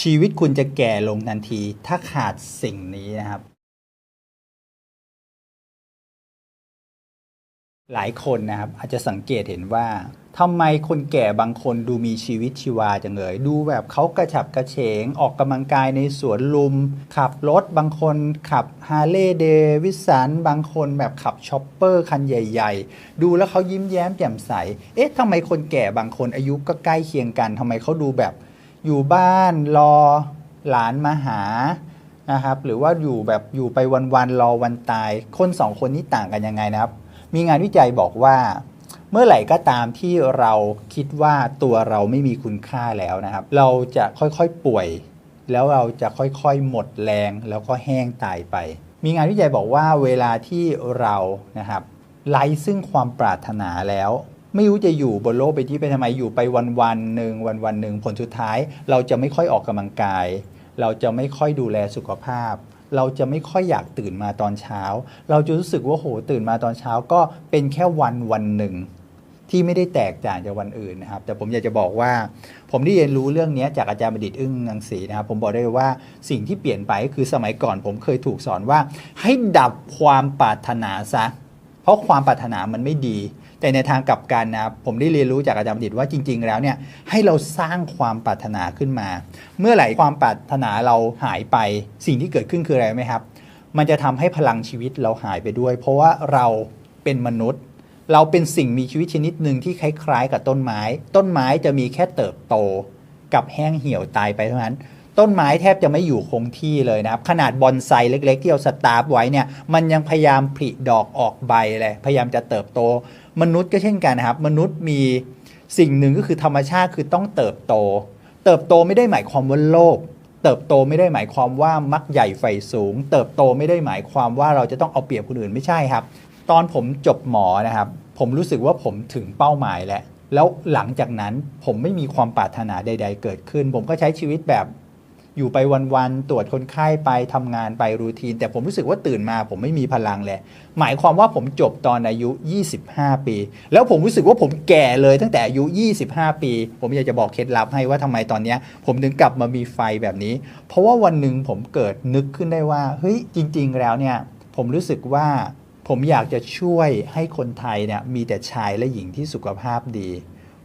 ชีวิตคุณจะแก่ลงทันที ถ้าขาดสิ่งนี้นะครับ หลายคนนะครับ อาจจะสังเกตเห็นว่าทำไมคนแก่บางคนดูมีชีวิตชีวาจังเลย ดูแบบเขากระฉับกระเฉง ออกกำลังกายในสวนลุม ขับรถบางคนขับฮาร์เลย์เดวิสันบางคนแบบขับช็อปเปอร์คันใหญ่ ๆ ดูแล้วเขายิ้มแย้มแจ่มใส เอ๊ะทำไมคนแก่บางคนอายุก็ใกล้เคียงกันทำไมเขาดูแบบ อยู่บ้านรอหลานมาหานะครับ หรือว่าอยู่แบบอยู่ไปวันๆรอวันตาย คนสองคนนี้ต่างกันยังไงนะครับ มีงานวิจัยบอกว่า เมื่อไหร่ก็ตามที่เราคิดว่าตัวเราไม่มีคุณค่าแล้วนะครับ เราจะค่อยๆป่วย แล้วเราจะค่อยๆหมดแรง แล้วก็แห้งตายไป มีงานวิจัยบอกว่าเวลาที่เรานะครับไร้ซึ่งความปรารถนาแล้ว ไม่รู้จะอยู่บนโลกใบนี้ไปทำไมอยู่ไปวันวันหนึ่งวันวันหนึ่งผลสุดท้าย เราจะไม่ค่อยออกกำลังกาย เราจะไม่ค่อยดูแลสุขภาพ เราจะไม่ค่อยอยากตื่นมาตอนเช้า เราจะรู้สึกว่าโหตื่นมาตอนเช้าก็เป็นแค่วันวันหนึ่งที่ไม่ได้แตกต่างจากวันอื่นนะครับ แต่ผมอยากจะบอกว่า ผมได้เรียนรู้เรื่องนี้จากอาจารย์บัณฑิตอึ้งนังสีนะครับ ผมบอกได้เลยว่าสิ่งที่เปลี่ยนไปคือสมัยก่อน ผมเคยถูกสอนว่า ให้ดับความปรารถนาซะเพราะความปรารถนามันไม่ดี แต่ในทางกลับกันนะครับผมได้เรียนรู้จากอาจารย์บัณฑิตว่าจริง ๆ แล้วเนี่ยให้เราสร้างความปรารถนาขึ้นมา เมื่อไหร่ความปรารถนาเราหายไปสิ่งที่เกิดขึ้นคืออะไรไหมครับ มันจะทำให้พลังชีวิตเราหายไปด้วย เพราะว่าเราเป็นมนุษย์ เราเป็นสิ่งมีชีวิตชนิดหนึ่งที่คล้าย ๆ กับต้นไม้ ต้นไม้จะมีแค่เติบโต กับแห้งเหี่ยวตายไปเท่านั้นต้นไม้แทบจะไม่อยู่คงที่เลยนะครับ ขนาดบอนไซเล็ก ๆ ที่เราสตาร์ฟไว้เนี่ย มันยังพยายามผลิดอกออกใบเลย พยายามจะเติบโต มนุษย์ก็เช่นกันนะครับ มนุษย์มีสิ่งหนึ่งก็คือธรรมชาติคือต้องเติบโต เติบโตไม่ได้หมายความว่าโลภเติบโตไม่ได้หมายความว่ามักใหญ่ไฟสูง เติบโตไม่ได้หมายความว่าเราจะต้องเอาเปรียบคนอื่นไม่ใช่ครับ ตอนผมจบหมอนะครับ ผมรู้สึกว่าผมถึงเป้าหมายแล้วแล้วหลังจากนั้นผมไม่มีความปรารถนาใด ๆ เกิดขึ้น ผมก็ใช้ชีวิตแบบ อยู่ไปวันๆตรวจคนไข้ไปทำงานไปรูทีน แต่ผมรู้สึกว่าตื่นมาผมไม่มีพลังเลยหมายความว่าผมจบตอนอายุ 25 ปี แล้วผมรู้สึกว่าผมแก่เลยตั้งแต่อายุ 25 ปี ผมอยากจะบอกเคล็ดลับให้ว่าทำไมตอนนี้ผมถึงกลับมามีไฟแบบนี้ เพราะว่าวันหนึ่งผมเกิดนึกขึ้นได้ว่าเฮ้ยจริง ๆ แล้วเนี่ยผมรู้สึกว่าผมอยากจะช่วยให้คนไทยเนี่ยมีแต่ชายและหญิงที่สุขภาพดี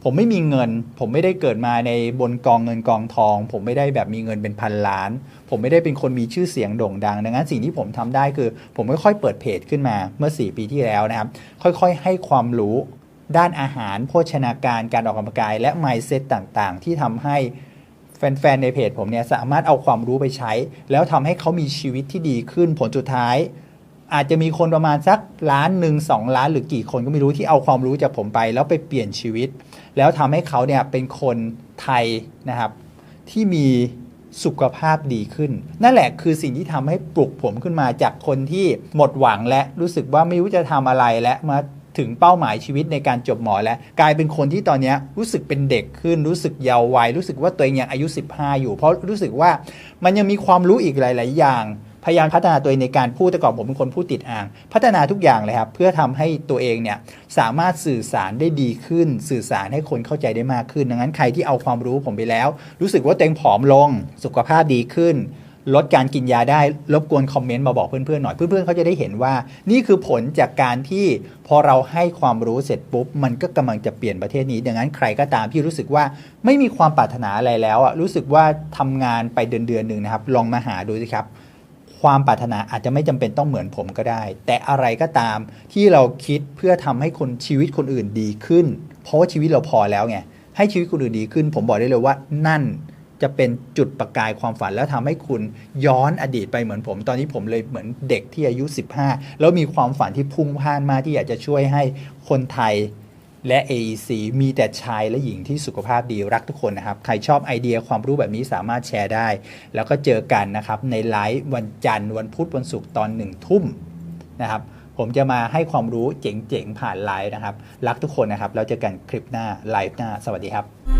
ผมไม่มีเงิน ผมไม่ได้เกิดมาในบนกองเงินกองทอง ผมไม่ได้แบบมีเงินเป็นพันล้าน ผมไม่ได้เป็นคนมีชื่อเสียงโด่งดัง ดังนั้นสิ่งที่ผมทำได้คือ ผมค่อยๆเปิดเพจขึ้นมาเมื่อ 4 ปีที่แล้วนะครับ ค่อยๆให้ความรู้ด้านอาหาร โภชนาการการออกกำลังกาย และ mindset ต่างๆ ที่ทำให้แฟนๆในเพจผมเนี่ยสามารถเอาความรู้ไปใช้ แล้วทำให้เขามีชีวิตที่ดีขึ้นผลสุดท้าย อาจจะมีคนประมาณสักล้านหนึ่งสองล้านหรือกี่คนก็ไม่รู้ที่เอาความรู้จากผมไป แล้วไปเปลี่ยนชีวิต แล้วทำให้เขาเนี่ยเป็นคนไทยนะครับ ที่มีสุขภาพดีขึ้น นั่นแหละคือสิ่งที่ทำให้ปลุกผมขึ้นมาจากคนที่หมดหวังและรู้สึกว่าไม่รู้จะทำอะไรและมาถึงเป้าหมายชีวิตในการจบหมอแล้ว กลายเป็นคนที่ตอนนี้รู้สึกเป็นเด็กขึ้น รู้สึกเยาว์วัยรู้สึกว่าตัวเองยังอายุ 15 อยู่ เพราะรู้สึกว่ามันยังมีความรู้อีกหลาย ๆ อย่าง พยายามพัฒนาตัวเองในการพูดแต่ก่อนผมเป็นคนพูดติดอ่าง พัฒนาทุกอย่างเลยครับ เพื่อทำให้ตัวเองเนี่ยสามารถสื่อสารได้ดีขึ้น สื่อสารให้คนเข้าใจได้มากขึ้น ดังนั้นใครที่เอาความรู้ผมไปแล้ว รู้สึกว่าตัวเองผอมลง สุขภาพดีขึ้น ลดการกินยาได้รบกวนคอมเมนต์มาบอกเพื่อนๆหน่อย เพื่อนๆเขาจะได้เห็นว่า นี่คือผลจากการที่พอเราให้ความรู้เสร็จปุ๊บ มันก็กำลังจะเปลี่ยนประเทศนี้ ดังนั้นใครก็ตามที่รู้สึกว่าไม่มีความปรารถนาอะไรแล้วอะรู้สึกว่าทำงานไปเดือนเดือนหนึ่งนะครับ ลองมาหาดูสิครับ ความปรารถนาอาจจะไม่จำเป็นต้องเหมือนผมก็ได้ แต่อะไรก็ตามที่เราคิดเพื่อทำให้คนชีวิตคนอื่นดีขึ้น เพราะว่าชีวิตเราพอแล้วไงให้ชีวิตคนอื่นดีขึ้น ผมบอกได้เลยว่านั่นจะเป็นจุดประกายความฝันแล้วทำให้คุณย้อนอดีตไปเหมือนผม ตอนนี้ผมเลยเหมือนเด็กที่อายุ 15 แล้วมีความฝันที่พุ่งพ่านมากที่อยากจะช่วยให้คนไทย และ AEC มีแต่ชายและหญิงที่สุขภาพดีรักทุกคนนะครับ ใครชอบไอเดียความรู้แบบนี้สามารถแชร์ได้ แล้วก็เจอกันนะครับ ในไลฟ์วันจันทร์ วันพุธวันศุกร์ตอนหนึ่งทุ่มนะครับ ผมจะมาให้ความรู้เจ๋งๆ ผ่านไลฟ์นะครับ รักทุกคนนะครับ แล้วเจอกันคลิปหน้าไลฟ์หน้า สวัสดีครับ